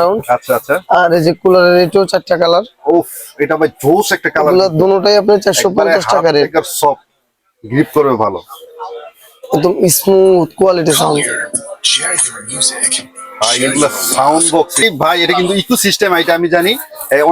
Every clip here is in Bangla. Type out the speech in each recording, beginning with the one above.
রাউন্ড আচ্ছা আচ্ছা। আর এই যে কুলারের এটাও চারটা কালার উফ এটা ভাই জোস একটা কালার এগুলো দুটোটাই আপনার চারশো পঞ্চাশ টাকা রেট। সব গ্রিপ করবে ভালো। একদম স্মুথ কোয়ালিটি সাউন্ড. ভাই এগুলো সাউন্ড বক্স ভাই এটা কিন্তু ইকো সিস্টেম এটা আমি জানি।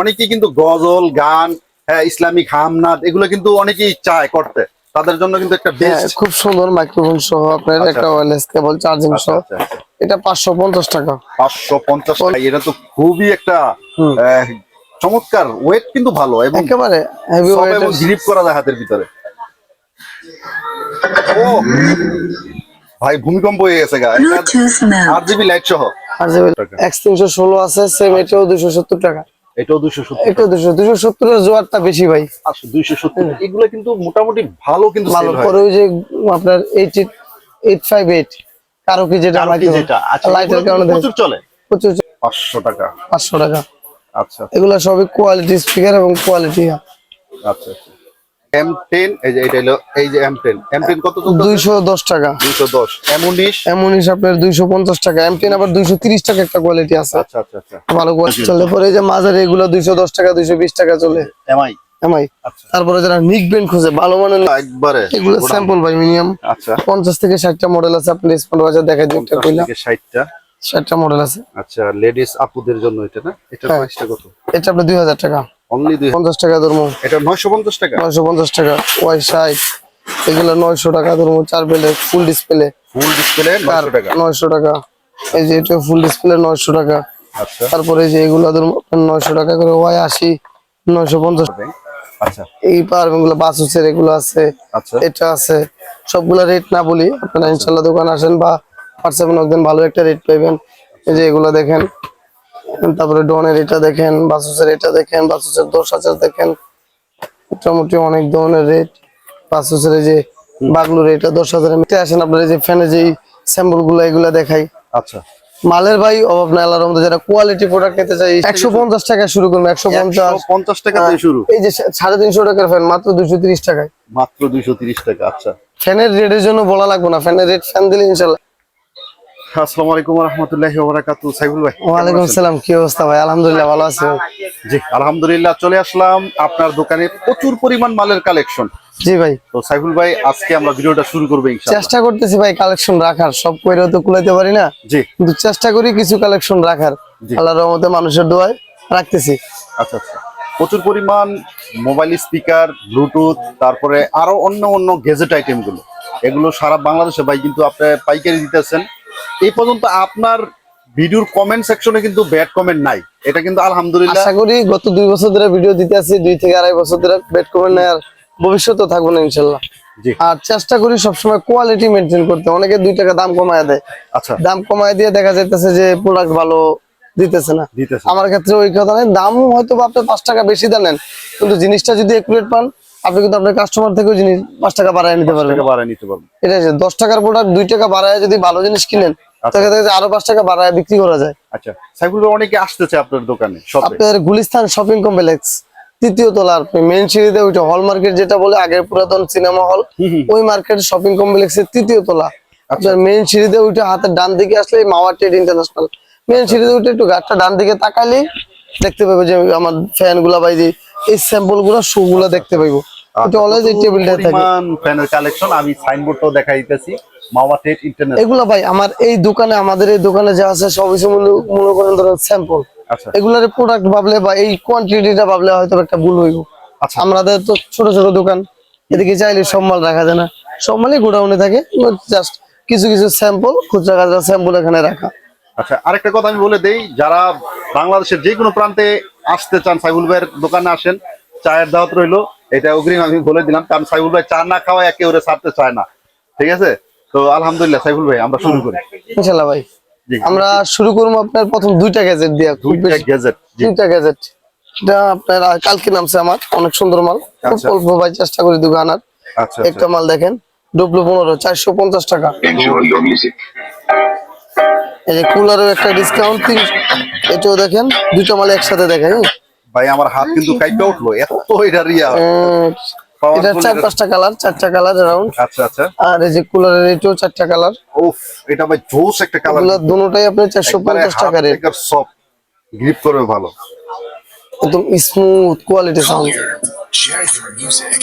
অনেকেই কিন্তু গজল গান হ্যাঁ ইসলামিক হামনাদ এগুলো কিন্তু অনেকেই চায় করতে। তাদের জন্য কিন্তু একটা হ্যাঁ বেস্ট খুব সুন্দর মাইক্রোফোন সহ আপনার আচ্ছা, একটা। ওয়্যারলেস কেবল চার্জিং সহ। আচ্ছা, আচ্ছা। এটা পাঁচশো পঞ্চাশ টাকা। পাঁচশো পঞ্চাশ টাকা এটা তো খুবই একটা আহ, চমৎকার। ওয়েট কিন্তু ভালো এবং একেবারে হেভি সব এবং গ্রিপ করা যায় হাতের ভিতরে। ও ভাই ভূমিকম্প হয়ে গেছে গা। Bluetooth আট জিবি লাইট সহ। আর যে এক্স তিনশো ষোলো আছে সেম এটাও দুশো সত্তর টাকা। এটাও দুশো সত্তর। এটা দুশো দুশো সত্তরের জোয়ারটা বেশি ভাই। দুইশো সত্তর। এগুলো কিন্তু মোটামুটি ভালো কিন্তু ভালো। করে পরে ওই যে আপনার এইট এইট ফাইভ এইট কারও কি যেটা যেটা। আচ্ছা লাইটের কারণে প্রচুর চলে। প্রচুর পাঁচশো টাকা। পাঁচশো টাকা। আচ্ছা। এগুলো সবই কোয়ালিটি স্পিকার এবং কোয়ালিটি আচ্ছা আচ্ছা। এম টেন এই যে এটা হলো এই যে এম টেন এম টেন কত চলছে দুইশো দশ টাকা। দুইশো দশ। এম উনিশ? এমন হিসাবের দুইশো পঞ্চাশ টাকা। এম টেন আবার দুইশো তিরিশ টাকা একটা কোয়ালিটি আছে। আচ্ছা আচ্ছা আচ্ছা। ভালো কোয়ালিটি চলে পরে এই যে মাঝারি এগুলো দুইশো দশ টাকা দুইশো বিশ টাকা চলে। এমআই এমআই আচ্ছা। তারপরে যারা নিক ব্যান্ড খুঁজে ভালো মানের একবারে এগুলো স্যাম্পল ভাই মিনিমাম আচ্ছা। পঞ্চাশ থেকে ষাটটা মডেল আছে। আপনি স্মার্ট বাজার দেখা দিন একটা কইলা। ষাটটা। ষাটটা মডেল আছে। আচ্ছা লেডিস আপুদের জন্য এটা না? হ্যাঁ। প্রাইসটা কত? এটা আপনার দুই হাজার টাকা। অনলি টাকা এটা টাকা? ওয়াই এগুলো টাকা চার বেলে ফুল ডিসপ্লে ফুল ডিসপ্লে টাকা? এই যে এটা ফুল ডিসপ্লে নয়শো টাকা। আচ্ছা। তারপরে যে এগুলো ধরুন নয়শো টাকা করে ওয়াই আশি নয়শো পঞ্চাশ। আচ্ছা। এই পাওয়ারগুলো বাসুসের এগুলো আছে। আচ্ছা। এটা আছে। সবগুলা রেট না বলি আপনারা ইনশাল্লাহ দোকান আসেন বা হোয়াটসঅ্যাপে একদিন ভালো একটা রেট পাইবেন। এই যে এগুলো দেখেন তারপরে ডনের এটা দেখেন বাসুসের এটা দেখেন বাসুসের দশ হাজার দেখেন। মোটামুটি অনেক ধরনের রেট বাসুসের যে বাগলুর এটা দশ হাজার আসেন আপনার এই যে ফ্যানে যে স্যাম্পলগুলো এগুলা দেখাই। আচ্ছা। মালের ভাই অভাব না আল্লাহর মধ্যে যারা কোয়ালিটি প্রোডাক্ট নিতে চাই একশো পঞ্চাশ টাকা শুরু করবে একশো পঞ্চাশ। পঞ্চাশ টাকা দিয়ে শুরু। এই যে সাড়ে তিনশো টাকার ফ্যান মাত্র দুশো তিরিশ টাকায়। মাত্র দুইশো তিরিশ টাকা আচ্ছা। ফ্যানের রেটের জন্য বলা লাগবে না ফ্যানের রেট ফ্যান দিলে ইনশাল্লাহ। আসসালামু আলাইকুম রহমতুল্লাহি ওবারাকাতু সাইফুল ভাই ওয়ালাইকুম আসসালাম কি অবস্থা ভাই? আলহামদুলিল্লাহ ভালো আছি জি আলহামদুলিল্লাহ চলে আসলাম আপনার দোকানে প্রচুর পরিমাণ মালের কালেকশন। জি ভাই। তো সাইফুল ভাই আজকে আমরা ভিডিওটা শুরু করব ইনশাআল্লাহ। চেষ্টা করতেছি ভাই কালেকশন রাখার। সব কইরেও তো কুলাইতে পারি না। জি। কিন্তু চেষ্টা করি কিছু কালেকশন রাখার। আল্লাহর রহমতে মানুষের দোয়ায় রাখতেছি। আচ্ছা আচ্ছা। প্রচুর পরিমাণ মোবাইল স্পিকার ব্লুটুথ তারপরে আরও অন্য অন্য গেজেট আইটেমগুলো। এগুলো সারা বাংলাদেশে ভাই কিন্তু আপনি পাইকারি দিতেছেন। এই পর্যন্ত আপনার ভিডিওর কমেন্ট সেকশনে কিন্তু ব্যাড কমেন্ট নাই। এটা কিন্তু আলহামদুলিল্লাহ। আশা করি গত দুই বছর ধরে ভিডিও দিতে আছি দুই থেকে আড়াই বছর ধরে বেট করবেন না আর ভবিষ্যতে থাকব না ইনশাল্লাহ। আর চেষ্টা করি সবসময় কোয়ালিটি মেনটেন করতে। অনেকে দুই টাকা দাম কমায় দেয়। আচ্ছা। দাম কমায় দিয়ে দেখা যাইতেছে যে প্রোডাক্ট ভালো দিতেছে না। আমার ক্ষেত্রে ওই কথা নেই দামও হয়তো আপনি পাঁচ টাকা বেশি দেন কিন্তু জিনিসটা যদি একুরেট পান আপনি কিন্তু আপনার কাস্টমার থেকেও জিনিস পাঁচ টাকা বাড়ায় নিতে পারবেন। বাড়ায় নিতে পারবেন। এটা দশ টাকার প্রোডাক্ট দুই টাকা বাড়ায় যদি ভালো জিনিস কিনেন আচ্ছা। আরও পাঁচ টাকা বাড়ায় বিক্রি করা যায়। আচ্ছা সাইফুল অনেকে আসতেছে আপনার দোকানে আপনার গুলিস্তান শপিং কমপ্লেক্স তৃতীয় তলার মেন সিঁড়িতে ওইটা হল মার্কেট যেটা বলে আগের পুরাতন সিনেমা হল ওই মার্কেট শপিং কমপ্লেক্সের তৃতীয় তলা। আপনার মেন সিঁড়িতে ওইটা হাতের ডান দিকে আসলে মাওয়া ট্রেড ইন্টারন্যাশনাল মেন সিঁড়িতে একটু গাড়টা ডান দিকে তাকালেই দেখতে পাবে যে আমার ফ্যানগুলা বা এই স্যাম্পলগুলা শু গুলা দেখতে পাইবো। এটা অলওয়েজ এই টেবিলটা থাকে। পরিমাণ ফ্যানের কালেকশন আমি সাইনবোর্ডটাও দেখা দিতেছি মাওয়া টেট ইন্টারনেট এগুলা ভাই আমার এই দোকানে আমাদের এই দোকানে যা আছে করেন ধরেন স্যাম্পল আচ্ছা। এগুলার প্রোডাক্ট ভাবলে বা এই কোয়ান্টিটিটা ভাবলে হয়তো একটা ভুল হইব। আচ্ছা। আমাদের তো ছোট ছোট দোকান। এদিকে চাইলে সব মাল রাখা যায় না। সব মালই গোডাউনে থাকে জাস্ট কিছু কিছু স্যাম্পল খুচরা খাচরা স্যাম্পল এখানে রাখা। আচ্ছা আরেকটা কথা আমি বলে দেই যারা বাংলাদেশের যে কোনো প্রান্তে আসতে চান সাইবুল ভাইয়ের দোকানে আসেন চায়ের দাওয়াত রইল। এটা অগ্রিম আমি বলে দিলাম কারণ সাইবুল ভাই চা না খাওয়া একে ওরে ছাড়তে চায় না। ঠিক আছে? তো আলহামদুলিল্লাহ সাইবুল ভাই আমরা শুরু করি। ইনশাল্লাহ ভাই আমরা শুরু করব আপনার প্রথম দুইটা গ্যাজেট দিয়ে। দুইটা গ্যাজেট দুইটা গ্যাজেট এটা আপনার কালকে নামছে আমার অনেক সুন্দর মাল। খুব আচ্ছা। অল্প ভাই চেষ্টা করি দোকান আনার আচ্ছা। একটা মাল দেখেন ডব্লু পনেরো চারশো পঞ্চাশ টাকা. এই যে কুলারের একটা ডিসকাউন্ট তিন এটাও দেখেন দুইটা মাল একসাথে দেখাই হ্যাঁ? ভাই আমার হাত কিন্তু কাইপে উঠল এত এটা রিয়া। এটা চার পাঁচটা কালার চারটা কালার আচ্ছা আচ্ছা। আর এই যে কুলারের এটাও চারটা কালার উফ এটা ভাই জোস একটা কালার এগুলো দুটোটাই টাকা রেট সব গ্রিপ করবে ভালো। একদম smooth quality sound Collier, Jagger Music.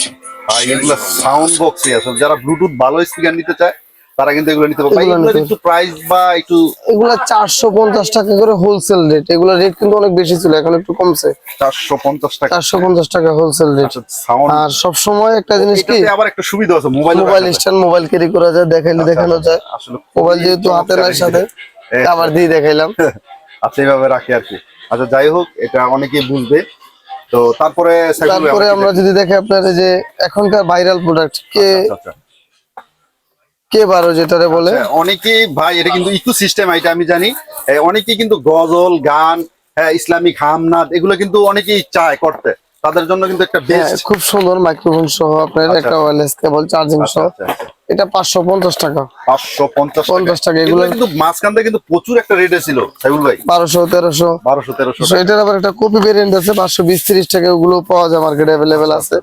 আর এগুলো সাউন্ড বক্সই আছে। যারা ব্লুটুথ ভালো স্পিকার নিতে চায় তারা কিন্তু এগুলো নিতে পারে ভাই, এগুলো এগুলোর একটু প্রাইস বা একটু এগুলা চারশো পঞ্চাশ টাকা করে হোলসেল রেট এগুলা রেট কিন্তু অনেক বেশি ছিল এখন একটু কমছে। চারশো পঞ্চাশ টাকা। চারশো পঞ্চাশ টাকা হোলসেল রেট সাউন্ড আর সব সময় একটা জিনিস কি? আবার একটা সুবিধা আছে mobile mobile stand mobile carry করা যায় দেখাইলে দেখানো যায়। আসলে মোবাইল যেহেতু হাতে নাই সাথে আবার দিয়ে দেখাইলাম। আচ্ছা এইভাবে রাখি আর কি। আচ্ছা যাই হোক এটা অনেকেই বুঝবে। তো তারপরে তারপরে আমরা যদি দেখি আপনার যে এখনকার ভাইরাল প্রোডাক্ট কে আচ্ছা, আচ্ছা। কে বারো যেটারে বলে? হ্যাঁ, অনেকেই ভাই এটা কিন্তু ইকো সিস্টেম এটা আমি জানি। অনেকেই কিন্তু গজল গান হ্যাঁ ইসলামিক হামনাদ এগুলো কিন্তু অনেকেই চায় করতে। তাদের জন্য কিন্তু একটা হ্যাঁ, বেস্ট খুব সুন্দর মাইক্রোফোন সহ আপনার আচ্ছা, একটা আচ্ছা। ওয়্যারলেস কেবল চার্জিং আচ্ছা, সহ। আচ্ছা, আচ্ছা। এটা পাঁচশো পঞ্চাশ টাকা। পাঁচশো পঞ্চাশ 50 টাকা, এগুলো কিন্তু কিন্তু প্রচুর একটা রেটে ছিল সাইবুল ভাই। এটার আবার একটা কপি ভেরিয়েন্ট আছে পাঁচশো বিশ তিরিশ টাকা ওগুলো পাওয়া যায় মার্কেটে আছে।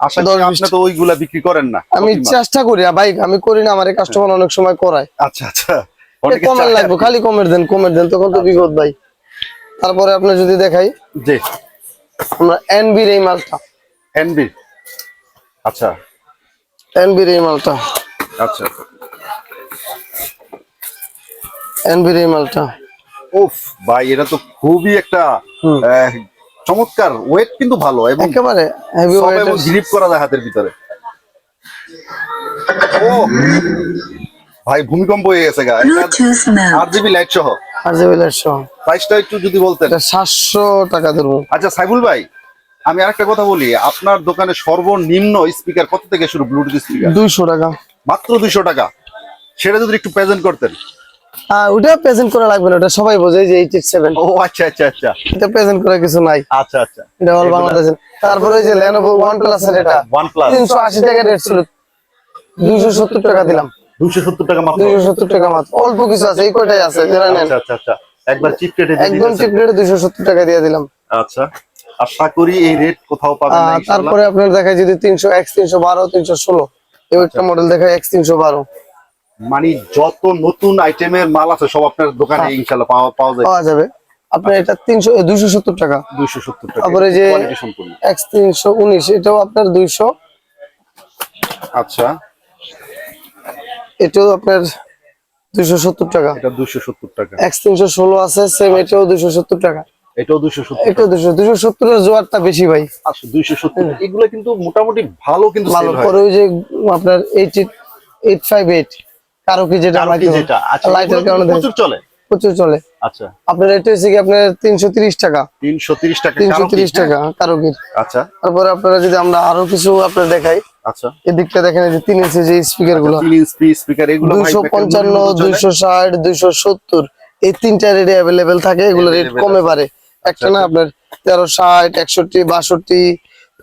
আশা করি আপনি তো ওইগুলা বিক্রি করেন না। আমি চেষ্টা করি ভাই আমি করি না আমার কাস্টমার অনেক সময় করায়। আচ্ছা আচ্ছা। কমের লাগবে খালি কমের দেন কমের দেন তখন তো বিপদ ভাই। তারপরে আপনি যদি দেখাই জি। আমরা এনবির এই মালটা। এনবি আচ্ছা। এনবির এই মালটা। আচ্ছা। এনবির এই মালটা। উফ ভাই এটা তো খুবই একটা চমৎকার ওয়েট কিন্তু ভালো এবং একেবারে হেভি ওয়েট গ্রিপ করা যায় হাতের ভিতরে। ও ভাই ভূমিকম্প হয়ে গেছে গা. আট জিবি লাইট সহ। আর জেবিলের সহ। প্রাইসটা একটু যদি বলতেন। সাতশো টাকা ধরবো। আচ্ছা সাইবুল ভাই আমি আরেকটা কথা বলি। আপনার দোকানে সর্বনিম্ন স্পিকার কত থেকে শুরু? ব্লুটুথ স্পিকার দুইশো টাকা। মাত্র দুইশো টাকা। সেটা যদি একটু প্রেজেন্ট করতেন। ওটা প্রেজেন্ট করা লাগবে না ওটা সবাই বোঝে যে এইট সেভেন ও আচ্ছা আচ্ছা আচ্ছা। এটা প্রেজেন্ট করা কিছু নাই। আচ্ছা আচ্ছা। এটা অল বাংলাদেশে তারপরে ওই যে লেনোভো ওয়ান প্লাস এর এটা। ওয়ান প্লাস তিনশো আশি টাকা রেট ছিল। দুইশো সত্তর টাকা দিলাম। দুশো সত্তর টাকা মাত্র। দুইশো সত্তর টাকা মাত্র। অল্প কিছু আছে এই কয়টাই আছে? যারা নেন। আচ্ছা আচ্ছা আচ্ছা। একবার চিপ কেটে একদম চিপ রেটে দুইশো সত্তর টাকা দিয়ে দিলাম। আচ্ছা। আশা করি এই রেট কোথাও পাবেন না তারপরে আপনার দেখায় যদি তিনশো এক্স তিনশো বারো তিনশো ষোলো। এই একটা মডেল দেখায় এক্স তিনশো বারো। মানে যত নতুন আইটেমের মাল আছে সব আপনার দোকানে হ্যাঁ। ইনশাল্লাহ পাওয়া পাওয়া যায়। পাওয়া যাবে। আপনার এটা তিনশো দুইশো সত্তর টাকা। দুইশো সত্তর টাকা। তারপরে যে কোয়ালিটি সম্পূর্ণ। এক্স তিনশো উনিশ এটাও আপনার দুইশো। আচ্ছা। এটাও আপনার দুইশো সত্তর টাকা। এটা দুইশো সত্তর টাকা। এক্স তিনশো ষোলো আছে সেম এটাও দুইশো সত্তর টাকা। এটাও দুইশো সত্তর এটাও দুইশো দুইশো সত্তরের জোয়ারটা বেশি ভাই। আচ্ছা দুইশো সত্তর এগুলো কিন্তু মোটামুটি ভালো কিন্তু ভালো পরে ওই যে আপনার এইট এইট ফাইভ এইট কারও কি যেটা। আচ্ছা লাইটের এগুলো কারণে প্রচুর চলে? প্রচুর চলে। আচ্ছা। আপনার এটা হচ্ছে কি আপনার তিনশো তিরিশ টাকা। তিনশো তিরিশ টাকা তিনশো তিরিশ টাকা কারও আচ্ছা। তারপরে আপনারা যদি আমরা আরও কিছু আপনার দেখাই আচ্ছা। এদিকটা দেখেন যে তিন ইঞ্চি যে স্পিকারগুলো। স্পিকার এগুলো দুইশো পঞ্চান্ন দুইশো ষাট দুইশো সত্তর এই তিনটা রেটে অ্যাভেলেবেল থাকে এগুলো রেট কমে। পারে একটা না আপনার তেরো ষাট একষট্টি বাষট্টি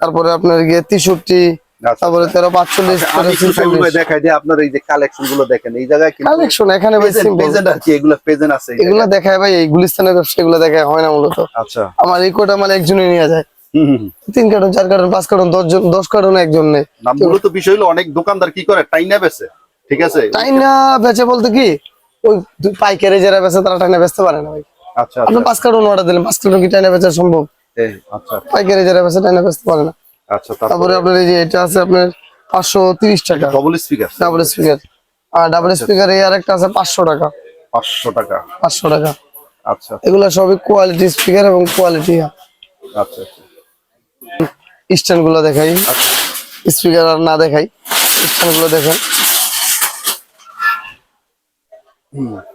তারপরে আপনার গিয়ে তেষট্টি আচ্ছা, তারপরে তেরো পাঁচচল্লিশ আচ্ছা, আমি একটু সেগুলো দেখাই যে আপনার এই যে কালেকশনগুলো দেখেন এই জায়গায় কালেকশন এখানে ভাই পেজেন্ট simple। পেজেন্ট আর কি এগুলো পেজেন্ট আছে এগুলো দেখায় ভাই এই গুলিস্তানের ব্যবসা এগুলো দেখায় হয় না মূলত। আচ্ছা। আমার এই কোটা মানে একজনই নিয়ে যায়। হুম, হুম, হুম। তিন কার্টন চার কার্টন পাঁচ কার্টন দশ জন দশ কার্টন একজন নেই মূলত বিষয় হলো অনেক দোকানদার কি করে? টাইনা বেছে ঠিক আছে? তাই না বেচে বলতে কি ওই পাইকারি যারা বেচে তারা টাইনা বেচতে পারে না ভাই। আচ্ছা আপনি আচ্ছা পাঁচ কার্টন অর্ডার দিলেন পাঁচ কার্টন কি টাইনা বেচা সম্ভব? আচ্ছা। পাইকারি যারা বেচে টাইনা বেচতে পারে না। আচ্ছা তারপরে? আপনার এই যে এটা আছে আপনার পাঁচশো তিরিশ টাকা। ডবল স্পিকার ডাবল স্পিকার আর ডাবল স্পিকার এই আর একটা আছে পাঁচশো টাকা। পাঁচশো টাকা। পাঁচশো টাকা। আচ্ছা। এগুলো সবই কোয়ালিটি স্পিকার এবং কোয়ালিটি আচ্ছা আচ্ছা। স্ট্যান্ডগুলো দেখাই। স্পিকার আর না দেখাই। স্ট্যান্ডগুলো দেখেন এগুলো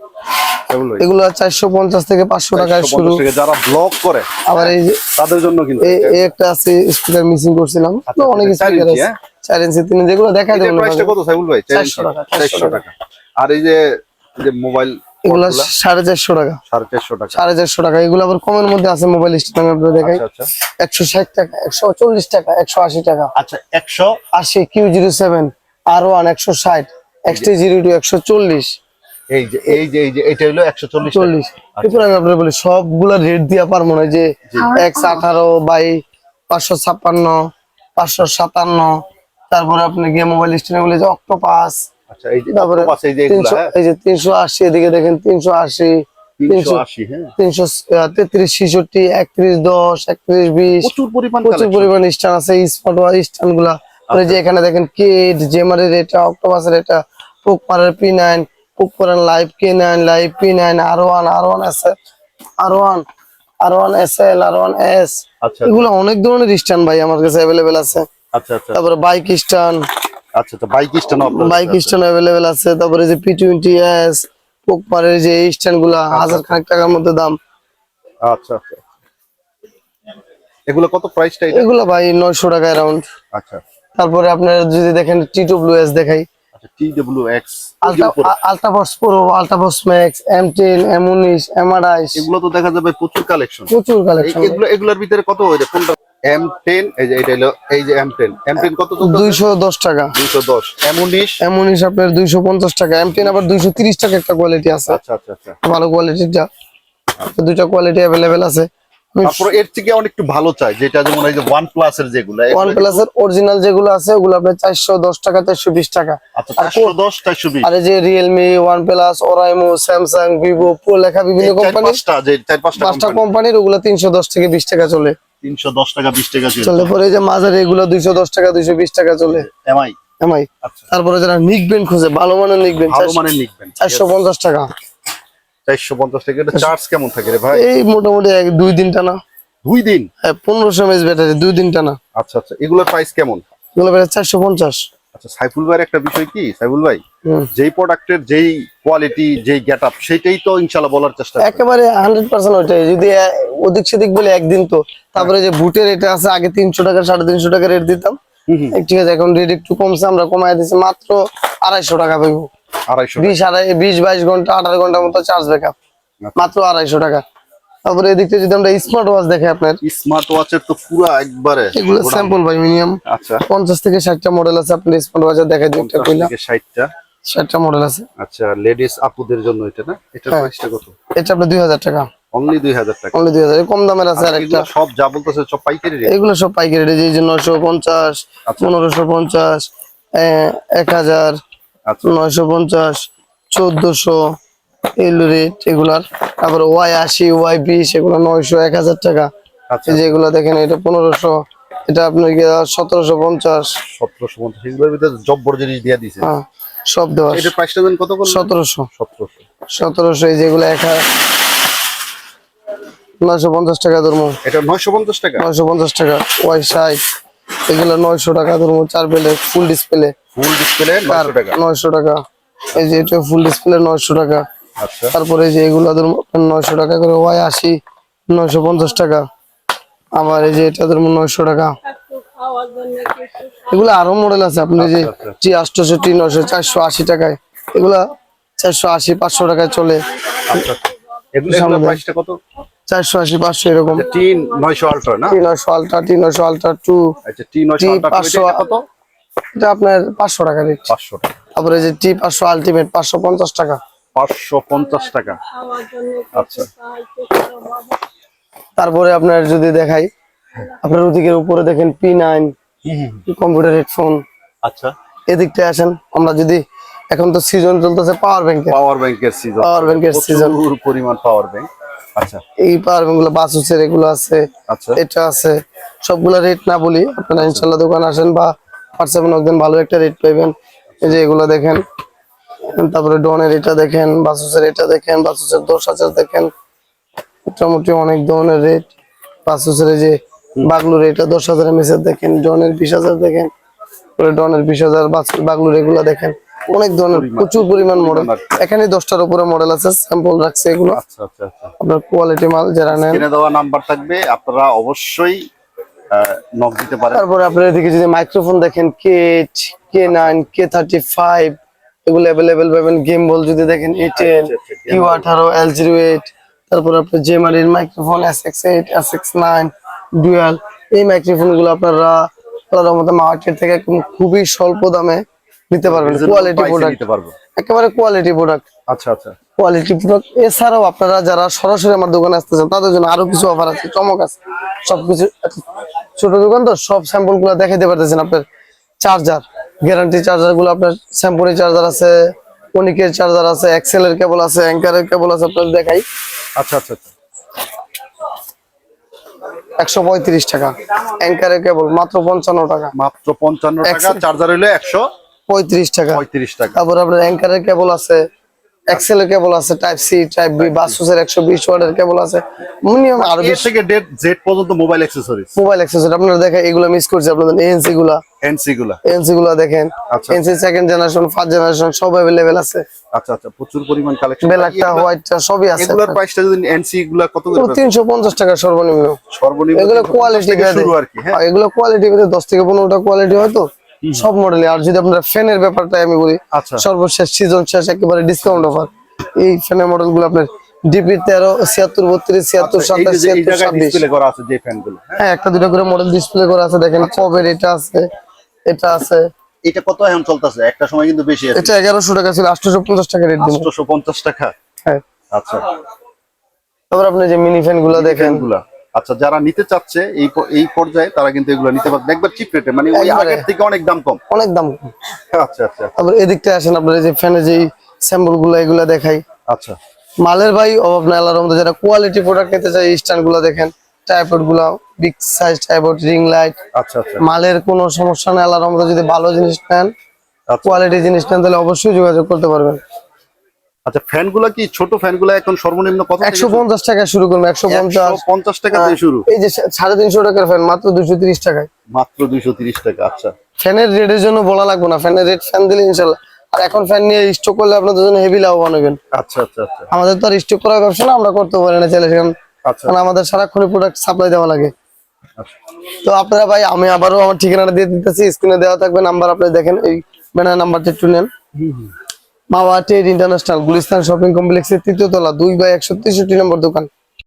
এগুলো চারশো পঞ্চাশ থেকে পাঁচশো টাকায় শুরু। যারা ব্লগ করে আবার এই যে তাদের জন্য কিন্তু এই একটা আছে স্পিকার মিসিং করছিলাম। আচ্ছা, অনেক স্পিকার আছে। হ্যাঁ? চার ইঞ্চি তিন যেগুলো দেখা দেবো কত সাইবুল ভাই? 400 টাকা, 400 400 টাকা। আর এই যে যে মোবাইল এগুলো সাড়ে চারশো টাকা। সাড়ে চারশো টাকা। সাড়ে চারশো টাকা। এগুলো আবার কমের মধ্যে আছে মোবাইল স্ট্যান্ড দেখাই। আচ্ছা আচ্ছা। একশো ষাট টাকা একশো চল্লিশ টাকা একশো আশি টাকা। আচ্ছা একশো আশি কিউ জিরো সেভেন আর ওয়ান একশো ষাট এক্সটি জিরো টু একশো চল্লিশ। এই যে এই যে এই যে এটা হলো একশো চল্লিশ চল্লিশ। এরপর আপনার বলি সবগুলা রেট দিয়া পারব না যে একশো আঠারো বাই পাঁচশো ছাপ্পান্ন পাঁচশো সাতান্ন তারপরে আপনি গিয়ে মোবাইল স্ট্যান্ড বলে যে অক্টোপাস আচ্ছা এই যে তারপরে এই যে এগুলা তিনশো হ্যাঁ? এই যে তিনশো আশি এদিকে দেখেন তিনশো আশি তিনশো আশি হ্যাঁ। তিনশো তেত্রিশ ছিষট্টি একত্রিশ দশ একত্রিশ বিশ। প্রচুর পরিমাণ প্রচুর collection। পরিমাণ স্টান আছে স্মার্ট ওয়াচগুলা যে এখানে দেখেন কেট জেমারের এটা অক্টোপাসের এটা পোকপারের P nine পোকপারের live K nine live P nine R one R one S R one R one S L R one S আচ্ছা এগুলো অনেক ধরনের স্টান ভাই আমার কাছে অ্যাভেলেবেল আছে। আচ্ছা আচ্ছা। তারপরে বাইক আচ্ছা আচ্ছা স্ট্যান্ড আপনার বাইক স্ট্যান্ড অ্যাভেলেবেল আছে। তারপরে যে পি টোয়েন্টি এস পোকপারের যে স্ট্যান্ডগুলা হাজার খানেক টাকার মধ্যে দাম। আচ্ছা আচ্ছা এগুলো কত প্রাইসটা এগুলো ভাই টাকা আচ্ছা। তারপরে আপনার যদি দেখেন টি ডব্লিউ এস দেখাই। Pro. Max M ten M উনিশ এম আড়াইশ এগুলো তো দেখা যাবে প্রচুর কালেকশন প্রচুর কালেকশন এগুলো এগুলোর ভিতরে কত হয়ে কোনটা? এম টেন এই যে এটা হলো এই যে এম টেন এম টেন কত দুইশো দশ টাকা। দুইশো দশ। এম উনিশ এম উনিশ আপনার দুইশো পঞ্চাশ টাকা। এম টেন আবার দুইশো তিরিশ টাকা একটা কোয়ালিটি আছে। আচ্ছা আচ্ছা আচ্ছা। ভালো কোয়ালিটিটা দুইটা কোয়ালিটি অ্যাভেলেবেল আছে। তারপর এর থেকে অনেক একটু ভালো চাই যেটা যেমন এই যে ওয়ান প্লাস এর যেগুলো ওয়ান প্লাস এর অরিজিনাল যেগুলো আছে ওগুলো আপনার চারশো দশ টাকা চারশো বিশ টাকা। আচ্ছা চারশো দশ চারশো বিশ। আর যে Realme OnePlus Oraimo Samsung Vivo পো লেখা বিভিন্ন কোম্পানি পাঁচটা যে চার পাঁচটা পাঁচটা কোম্পানির ওগুলো তিনশো দশ থেকে বিশ টাকা চলে। তিনশো দশ টাকা বিশ টাকা ছিল চলে পরে এই যে মাঝারি এগুলো দুইশো দশ টাকা দুইশো বিশ টাকা চলে। এমআই এমআই আচ্ছা। তারপরে যারা নিকবেন খুঁজে ভালো মানের নিকবেন ভালো মানের নিকবেন চারশো পঞ্চাশ টাকা। চারশো পঞ্চাশ টাকা। এটা চার্জ কেমন থাকে রে ভাই? এই মোটামুটি এক দুই দিন টানা। দুই দিন? হ্যাঁ পনেরোশো এমএস ব্যাটারি দুই দিন টানা। আচ্ছা আচ্ছা। এগুলোর প্রাইস কেমন? এগুলো চারশো পঞ্চাশ। আচ্ছা সাইফুল ভাইয়ের একটা বিষয় কি? সাইফুল ভাই যেই প্রোডাক্টের যেই কোয়ালিটি যেই গেট আপ সেটাই তো ইনশাল্লাহ বলার চেষ্টা একেবারে হান্ড্রেড পার্সেন্ট ওইটাই। যদি ওদিক সেদিক বলে একদিন তো। তারপরে যে বুটের এটা আছে আগে তিনশো টাকা সাড়ে তিনশো টাকা রেট দিতাম। ঠিক আছে এখন রেট একটু কমছে আমরা কমাই দিচ্ছি মাত্র আড়াইশো টাকা পাইবো। আড়াইশো বিশ আড়াই বিশ বাইশ ঘণ্টা আঠারো ঘণ্টার মতো চার্জ মাত্র আড়াইশো টাকা। তারপরে এদিক থেকে যদি আমরা স্মার্ট ওয়াচ দেখে আপনার। স্মার্ট ওয়াচের তো একবারে এগুলো স্যাম্পল ভাই মিনিমাম থেকে 60টা মডেল আছে স্মার্ট মডেল আছে। আচ্ছা লেডিস আপুদের জন্য এটা হ্যাঁ। টাকা। কম দামের আছে সব সব পাইকারি এগুলো সব পাইকারি নয়শো পঞ্চাশ চোদ্দশো এগুলো রেট এগুলার। তারপরে ওয়াই আশি ওয়াই বিশ এগুলো নয়শো এক হাজার টাকা। আচ্ছা। এই যে এগুলো দেখেন এটা পনেরোশো এটা আপনার সতেরোশো পঞ্চাশ। সতেরোশো পঞ্চাশ এগুলোর ভিতরে জব্বর জিনিস দিয়ে হ্যাঁ সব দেওয়া এটার প্রাইসটা দেন কত সতেরোশো। সতেরোশো। সতেরোশো এই যেগুলো এক হাজার। নয়শো পঞ্চাশ টাকা ধরবো এটা নয়শো পঞ্চাশ টাকা? নয়শো পঞ্চাশ টাকা ওয়াই ষাট এগুলো নয়শো টাকা ধরবো চার পেলে ফুল ডিসপ্লে ফুল ডিসপ্লে নয়শো টাকা। এই যে এটা ফুল ডিসপ্লে নয়শো টাকা। আচ্ছা। তারপরে যে এগুলো ধরুন নয়শো টাকা করে ওয়াই আশি নয়শো পঞ্চাশ টাকা। আবার এই যে এটা ধরুন নয়শো টাকা। এগুলো আরও মডেল আছে আপনি যে আচ্ছা, আচ্ছা। টি আটশোষট্টি নয়শো চারশো আশি টাকায়। এগুলা চারশো আশি পাঁচশো টাকায় চলে। কত? চারশো আশি পাঁচশো এরকম। তিন নয়শো আল্ট্রা না? টি নয়শো আলট্রা টি নয়শো আলট্রা টু আচ্ছা টি নয়শো পাঁচশো কত? এটা আপনার পাঁচশো টাকা রেট পাঁচশো টাকা। তারপরে যে টি পাঁচশো আলটিমেট পাঁচশো পঞ্চাশ টাকা। পাঁচশো পঞ্চাশ টাকা। আচ্ছা। তারপরে আপনার যদি দেখাই আপনার ওদিকের উপরে দেখেন পি নাইন কম্পিউটার হেডফোন আচ্ছা। এদিকটা আসেন আমরা যদি এখন তো সিজন চলতেছে পাওয়ার ব্যাংকের পাওয়ার ব্যাংকের সিজন এর season। প্রচুর পরিমাণ পাওয়ার ব্যাংক আচ্ছা। এই পাওয়ারগুলো বাসুসের এগুলো আছে আচ্ছা। এটা আছে। সবগুলা রেট না বলি আপনারা ইনশাল্লাহ দোকান আসেন বা হোয়াটসঅ্যাপে একদিন ভালো একটা রেট পাইবেন। এই যে এগুলো দেখেন তারপরে ডনের এটা দেখেন বাসুসের এটা দেখেন বাসুসের দশ হাজার দেখেন। মোটামুটি অনেক ধরনের রেট বাসুসের যে বাগলুর এটা দশ হাজার এমএসের দেখেন ডনের বিশ হাজার দেখেন ডনের বিশ হাজার বাস- বাগলুর এগুলো দেখেন। অনেক ধরনের প্রচুর পরিমাণ মডেল এখানে দশটার উপরে মডেল আছে স্যাম্পল রাখছে এগুলো। আচ্ছা আচ্ছা আচ্ছা। আপনার কোয়ালিটি মাল যারা নেন। দেওয়া নাম্বার থাকবে আপনারা অবশ্যই নক দিতে পারেন। তারপরে আপনার এদিকে যদি মাইক্রোফোন দেখেন K K nine K thirty five এগুলো অ্যাভেলেবেল পাবেন। গেম বল যদি দেখেন এ টেন আচ্ছা, আঠারো এল জিরো এইট তারপর আপনার জেমারির microphone S X eight S X nine dual এই মাইক্রোফোনগুলো আপনারা মার্কেট থেকে খুবই স্বল্প দামে নিতে পারবেন কোয়ালিটি প্রোডাক্ট নিতে পারব। একেবারে কোয়ালিটি প্রোডাক্ট আচ্ছা আচ্ছা। কোয়ালিটি প্রোডাক্ট এছাড়াও আপনারা যারা সরাসরি আমার দোকানে আসতেছেন তাদের জন্য আরও কিছু অফার আছে চমক আছে। সবকিছু ছোট দোকান তো সব স্যাম্পলগুলো দেখাইতে পারতেছেন আপনার চার্জার গ্যারান্টি চার্জারগুলো আপনার স্যাম্পলি চার্জার আছে অনিকের চার্জার আছে এক্সেল এর কেবল আছে অ্যাঙ্কারের কেবল আছে আপনাদের দেখাই। আচ্ছা আচ্ছা আচ্ছা। একশো পঁয়ত্রিশ টাকা। অ্যাঙ্কারের কেবল মাত্র পঞ্চান্ন টাকা। মাত্র পঞ্চান্ন টাকা চার্জার হইল একশো পঁয়ত্রিশ টাকা। পঁয়ত্রিশ টাকা। তারপর আপনার অ্যাঙ্কারের কেবল আছে এক্সেল এর কেবল আছে টাইপ সি টাইপ বি বাসুসের একশো বিশ ওয়াটের কেবল আছে। মিনিমাম আরও এর বেশি থেকে ডেট জেড পর্যন্ত মোবাইল অ্যাক্সেসরিজ মোবাইল অ্যাক্সেসরি আপনারা দেখেন এগুলো মিস করছে আপনাদেরগুলা। এনসি গুলা। এএনসি গুলা দেখেন। ENC second generation first generation সব অ্যাভেলেবেল আছে। আচ্ছা আচ্ছা প্রচুর পরিমাণ কালেকশন ব্ল্যাকটা হোয়াইটটা সবই আছে। এগুলোর প্রাইসটা যদি এনসি গুলা কত করে পাবেন? তিনশো পঞ্চাশ টাকা সর্বনিম্ন। সর্বনিম্ন এগুলো কোয়ালিটি শুরু আর কি হ্যাঁ। এগুলো কোয়ালিটি দশ থেকে পনেরোটা কোয়ালিটি হয়তো সব মডেলে আর যদি আপনার ফ্যানের ব্যাপারটা আমি বলি আচ্ছা। সর্বশেষ সিজন শেষ একেবারে ডিসকাউন্ট অফার এই ফ্যানের মডেলগুলো আপনার ডিপি তেরো ছিয়াত্তর বত্রিশ ছিয়াত্তর আচ্ছা, সাতাশ ছিয়াত্তর ছাব্বিশ। ডিসপ্লে করা আছে যে ফ্যানগুলো হ্যাঁ? একটা দুটো করে মডেল ডিসপ্লে করা আছে দেখেন আচ্ছা। কবের এটা আছে এটা আছে। এটা কত এখন চলতেছে? একটা সময় কিন্তু বেশি আছে। এটা এগারোশো টাকা ছিল পঞ্চাশ টাকা রেট পঞ্চাশ টাকা? হ্যাঁ। আচ্ছা। তারপর আপনি যে মিনি ফ্যানগুলো দেখেন ফ্যানগুলা আচ্ছা যারা নিতে চাচ্ছে এই এই পর্যায়ে তারা কিন্তু এগুলো নিতে পারবে। একবার চিপ রেটে মানে ওই আগের থেকে অনেক দাম কম। অনেক দাম কম। আচ্ছা আচ্ছা তারপর এদিকটা আসেন আপনারা এই যে ফ্যানের যে স্যাম্পলগুলো এগুলো দেখাই। আচ্ছা। মালের ভাই অভাব নাই আল্লাহর মধ্যে যারা কোয়ালিটি প্রোডাক্ট নিতে চাই স্ট্যান্ডগুলো দেখেন। টাইপডগুলো big size tripod ring light আচ্ছা আচ্ছা। মালের কোনো সমস্যা নেই আল্লাহর মধ্যে যদি ভালো জিনিস নেন আচ্ছা। কোয়ালিটি জিনিস নেন তাহলে অবশ্যই যোগাযোগ করতে পারবেন। আচ্ছা ফ্যানগুলা কি ছোট ফ্যানগুলা এখন সর্বনিম্ন কত থেকে একশো শুরু? পঞ্চাশ টাকা শুরু পঞ্চাশ। 150 টাকা থেকে শুরু। এই যে সাড়ে তিনশো টাকার ফ্যান মাত্র দুশো তিরিশ টাকায়। মাত্র দুইশো তিরিশ টাকা আচ্ছা। ফ্যানের রেটের জন্য বলা লাগবে না ফ্যানের রেট ফ্যান দিলে ইনশাল্লাহ। আর এখন ফ্যান নিয়ে স্টক করলে আপনাদের জন্য হেভি লাভবান হবেন। আচ্ছা আচ্ছা আচ্ছা। আমাদের তো আর স্টক করার ব্যবসা না আমরা করতে পারি না চাইলে সেখানে আচ্ছা কারণ আমাদের সারাক্ষণ প্রোডাক্ট সাপ্লাই দেওয়া লাগে। আচ্ছা। তো আপনারা ভাই আমি আবারও আমার ঠিকানাটা দিয়ে দিতেছি স্ক্রিনে দেওয়া থাকবে নাম্বার আপনি দেখেন এই ব্যানার নাম্বারটা একটু নেন। Mawa trade international Gulistan shopping কমপ্লেক্সের তৃতীয় তলা দুই বাই একশো তেষট্টি নম্বর দোকান।